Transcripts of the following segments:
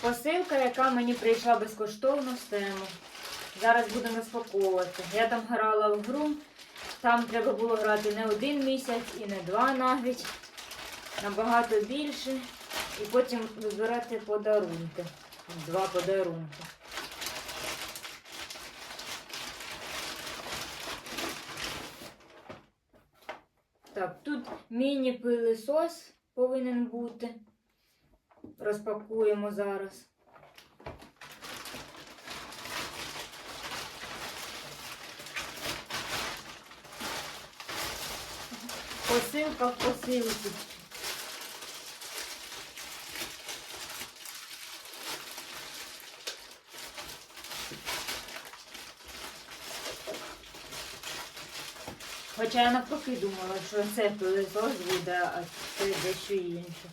Посилка, яка мені прийшла безкоштовно в тему. Зараз будемо розпаковувати. Я там грала в гру. Там треба було грати не один місяць і не два навіть. Набагато більше. І потім вибирати подарунки. Два подарунки. Так, тут міні-пилисос повинен бути. Розпакуємо зараз. Посилка в посилці. Хоча я навпаки думала, що це пилисос буде, а це дещо інше.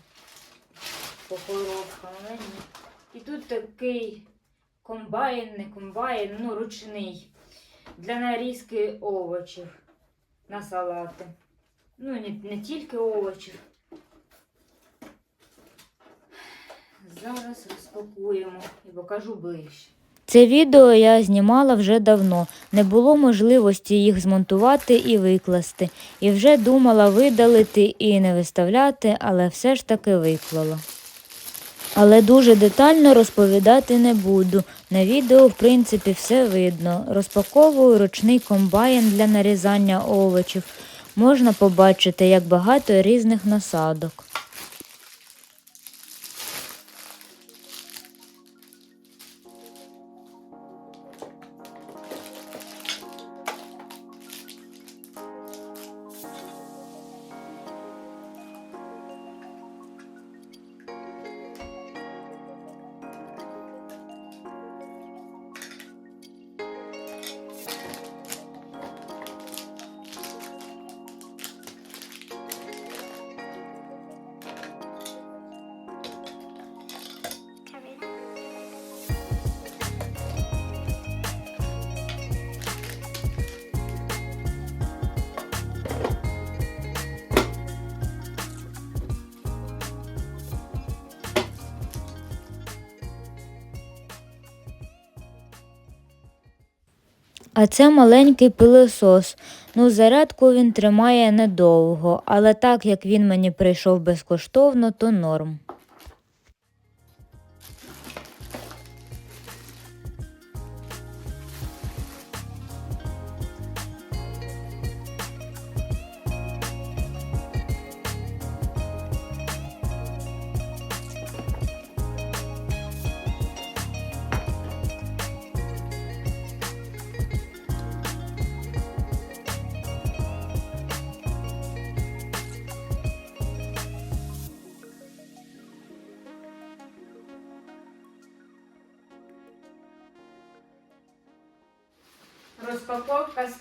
По коробкам, але. І тут такий комбайн, не комбайн, ну ручний. Для нарізки овочів на салати. Ну, не, не тільки овочів. Зараз розпакуємо і покажу ближче. Це відео я знімала вже давно. Не було можливості їх змонтувати і викласти. І вже думала видалити і не виставляти, але все ж таки виклала. Але дуже детально розповідати не буду. На відео, в принципі, все видно. Розпаковую ручний комбайн для нарізання овочів. Можна побачити, як багато різних насадок. А це маленький пилосос. Ну, зарядку він тримає недовго, але так як він мені прийшов безкоштовно, то норм. Розпаковка з.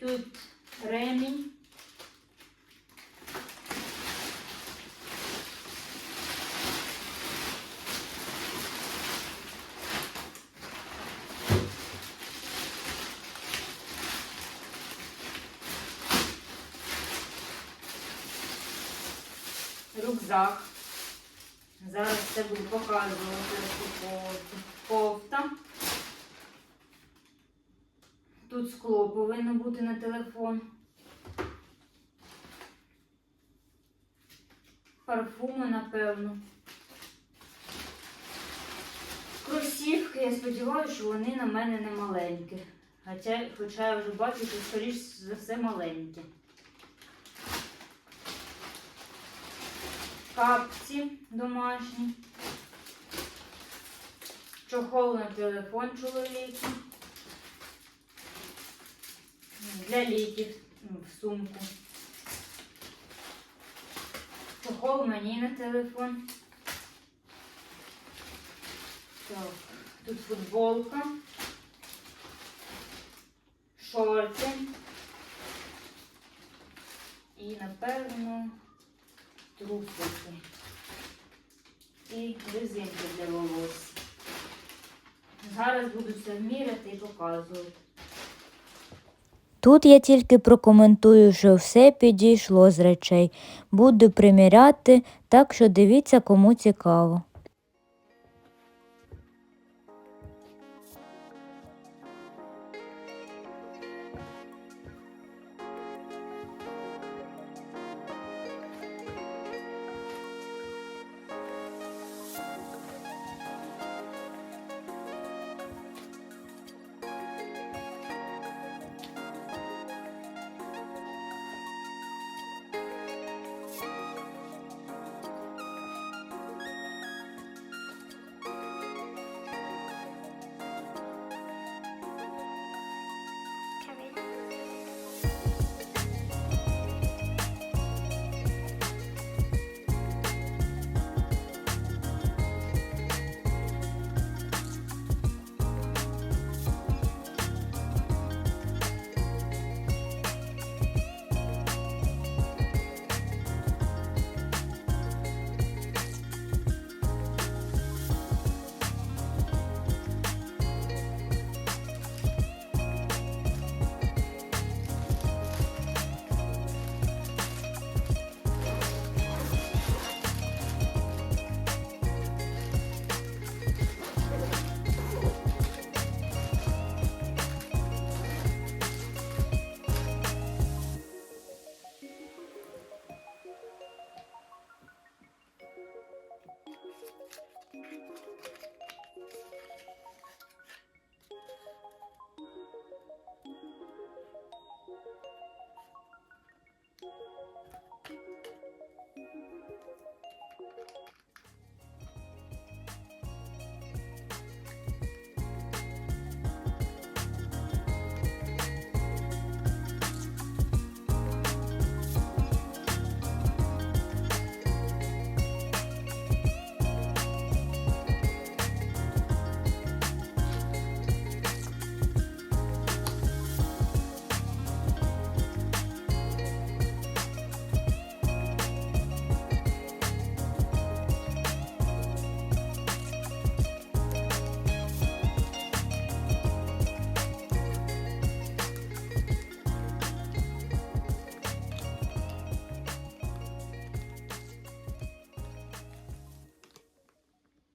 Тут ремінь. Рюкзак. Зараз це буду показувати кофта. Тут скло повинно бути на телефон. Парфуми, напевно. Кросівки, я сподіваюся, що вони на мене не маленькі. Хоча, хоча я вже бачу, що скоріш за все маленькі. Капці домашні, чохол на телефон чоловіку, для ліків ну, в сумку, чохол мені на телефон. Так, тут футболка, шорти. І, напевно, трусики і резинки для волос. Зараз буду все міряти і показувати. Тут я тільки прокоментую, що все підійшло з речей. Буду приміряти, так що дивіться, кому цікаво.